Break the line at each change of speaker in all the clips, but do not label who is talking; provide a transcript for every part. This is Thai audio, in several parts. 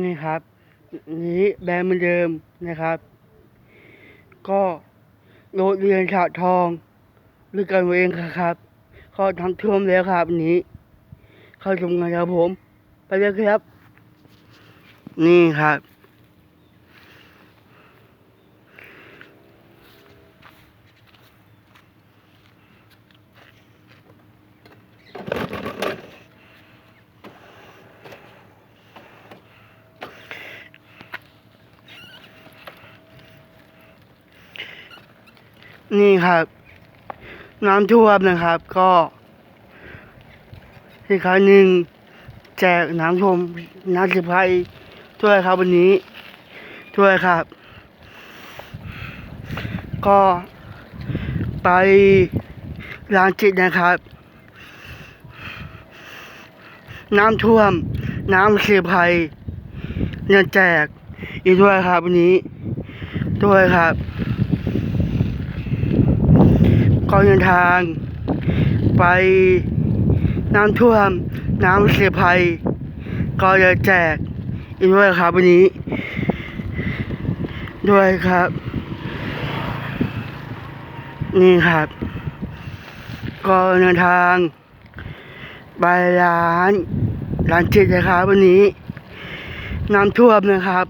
นี่ครับ นี่แบรนด์เหมือนเดิมนะครับ ก็โรงเรียนฉาทองหรือกันเองครับเขาทำท่วมแล้วครับนนี้ เข้าชมกันครับผม ไปเลยครับ นี่ครับ นี่ครับ น้ำท่วมนะครับ ก็อีกครั้งหนึ่งแจกน้ำท่วมน้ำสิบไพช่วยครับวันนี้ช่วยครับ ก็ไปร้านจิตนะครับ น้ำท่วม น้ำสิบไพเงินแจกอีกด้วยครับวันนี้ด้วยครับ ก็เดินทาง ไปน้ำท่วม น้ำเสียภัย ก็จะแจกอีกด้วยครับวันนี้ ด้วยครับ นี่ครับ ก็เดินทางไปร้านร้านจิตนะครับวันนี้น้ำท่วมนะครับ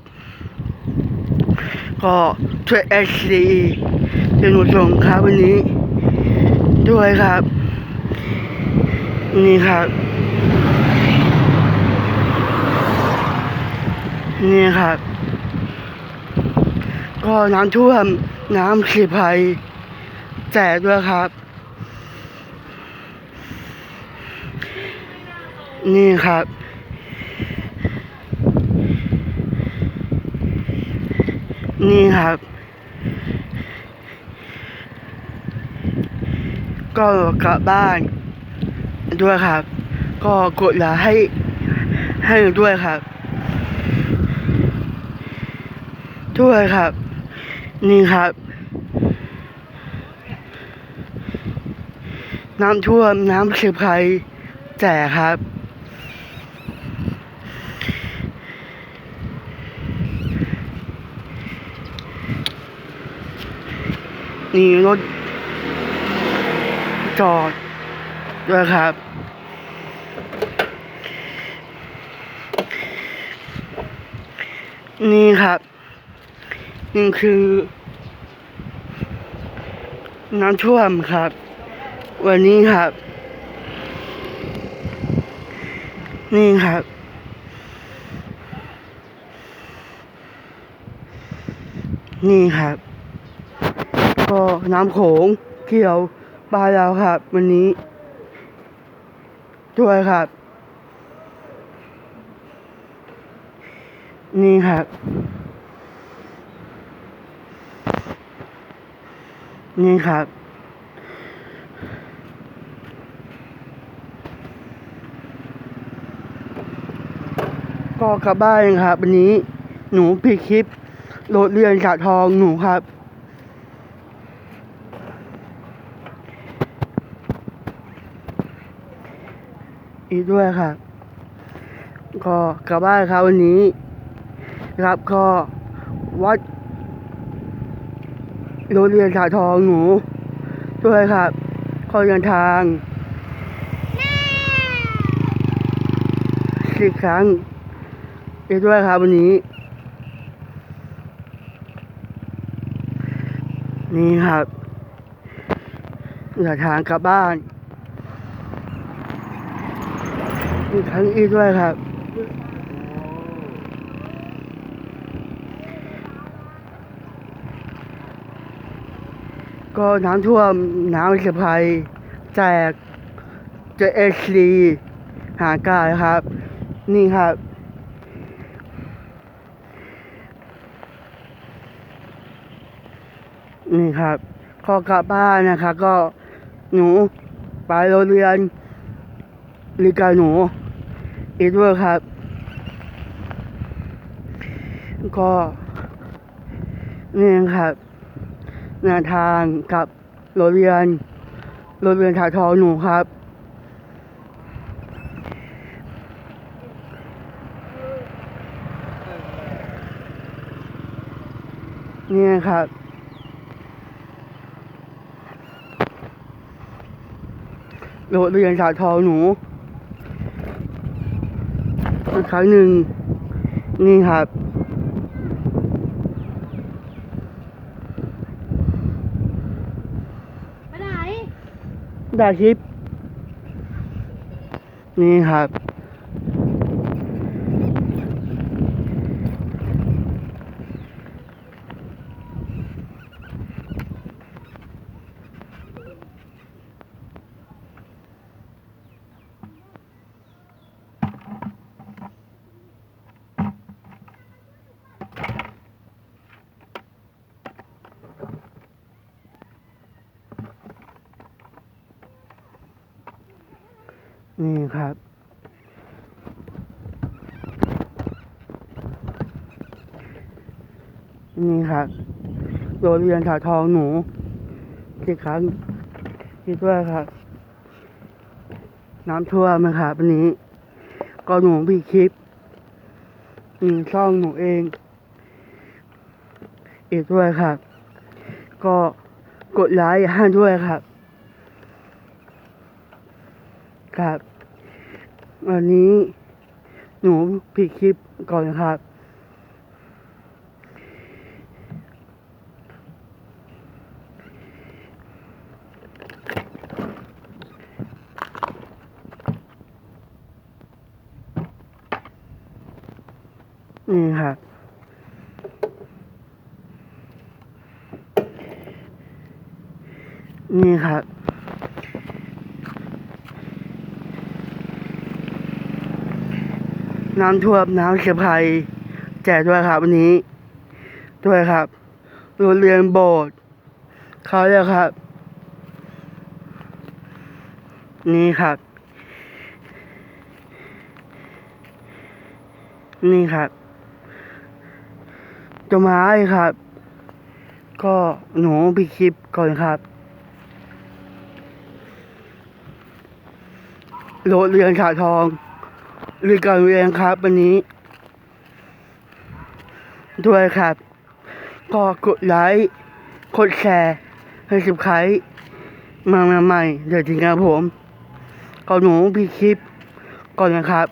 ก็ช่วยเอชดีเป็นหนุส่งครับวันนี้ ด้วยครับ นี่ครับ นี่ครับ ก็น้ำท่วมน้ำขีภัยแจกด้วยครับ นี่ครับนี่ครับ ก็กลับบ้านด้วยครับ ก็กดไลค์ให้ให้ด้วยครับ ด้วยครับ นี่ครับน้ำท่วมน้ำเฉียบไครแจกครับ นี่รถ จอดด้วยครับ นี่ครับ นี่คือ น้ำท่วมครับ วันนี้ครับ นี่ครับนี่ครับ ก็น้ำโขงเกี่ยว ปลาเราครับ วันนี้ด้วยครับ นี่ครับนี่ครับก็กลับบ้านครับ วันนี้หนูพีคลิปโดดเรียนจากทองหนูครับ อีกด้วยครับก็กลับบ้านครับวันนี้นะครับก็วัดโรงเรียนสาทองหนูด้วยครับก็เดินทางสิบครั้งอีกด้วยครับวันนี้ นี่ครับเดินทางกลับบ้าน อีกครั้งอีกด้วยครับ ก็น้ำท่วมน้ำสียภัยแจกเจเอซีหากาครับ นี่ครับนี่ครับก็กลับบ้านนะครับก็หนูไปโรงเรียนลิกาหนู อินเวอร์ครับ ก็นี่ครับหน้าทางกับโรงเรียนโรงเรียนถาทอหนูครับ นี่ครับโรงเรียนสาทอหนู อีกครั้งหนึ่งนี่ครับ
ไปไหน
ดาชิปนี่ครับ นี่ครับ นี่ครับโรงเรียนสาทองหนูที่ครั้งคิดว่าครับ น้ำท่วมนะครับวันนี้ ก็หนูพี่คลิปอืมช่องหนูเอง อีกด้วยครับ ก็กดไลค์ให้ด้วยครับ ครับ วันนี้ หนูพี่คลิปก่อนนะครับ นี่ครับนี่ครับ น้ำท่วมน้ำเสียภัย แจกด้วยครับวันนี้ ด้วยครับโรงเรียนโบสถ์เขาเลยครับ นี่ครับ นี่ครับต้นไม้ครับ ก็หนูพี่คลิปก่อนครับโรงเรียนขาทอง เรียนการเรียนครับวันนี้ ด้วยครับก็กดไลค์กดแชร์ให้สิบใครมาใหม่เดี๋ยวจริงครับผมก็หนูพี่คลิปก่อนนะครับ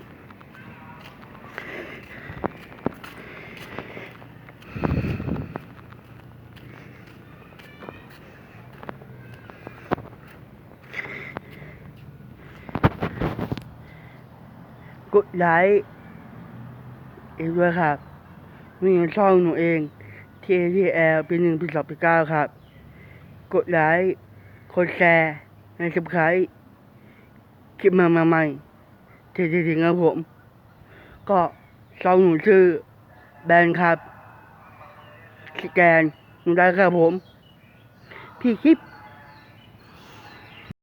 กดไลค์อีกด้วยครับมีช่องหนูเอง T A T L ปีหนึ่งปีสองปีเก้าครับ กดไลค์กดแชร์ในสับสไครคลิปมาใหม่ทีทีทีครับผม ก็ช่องหนูชื่อแบรนด์ครับ สแกนหนูได้ครับผม พี่คลิป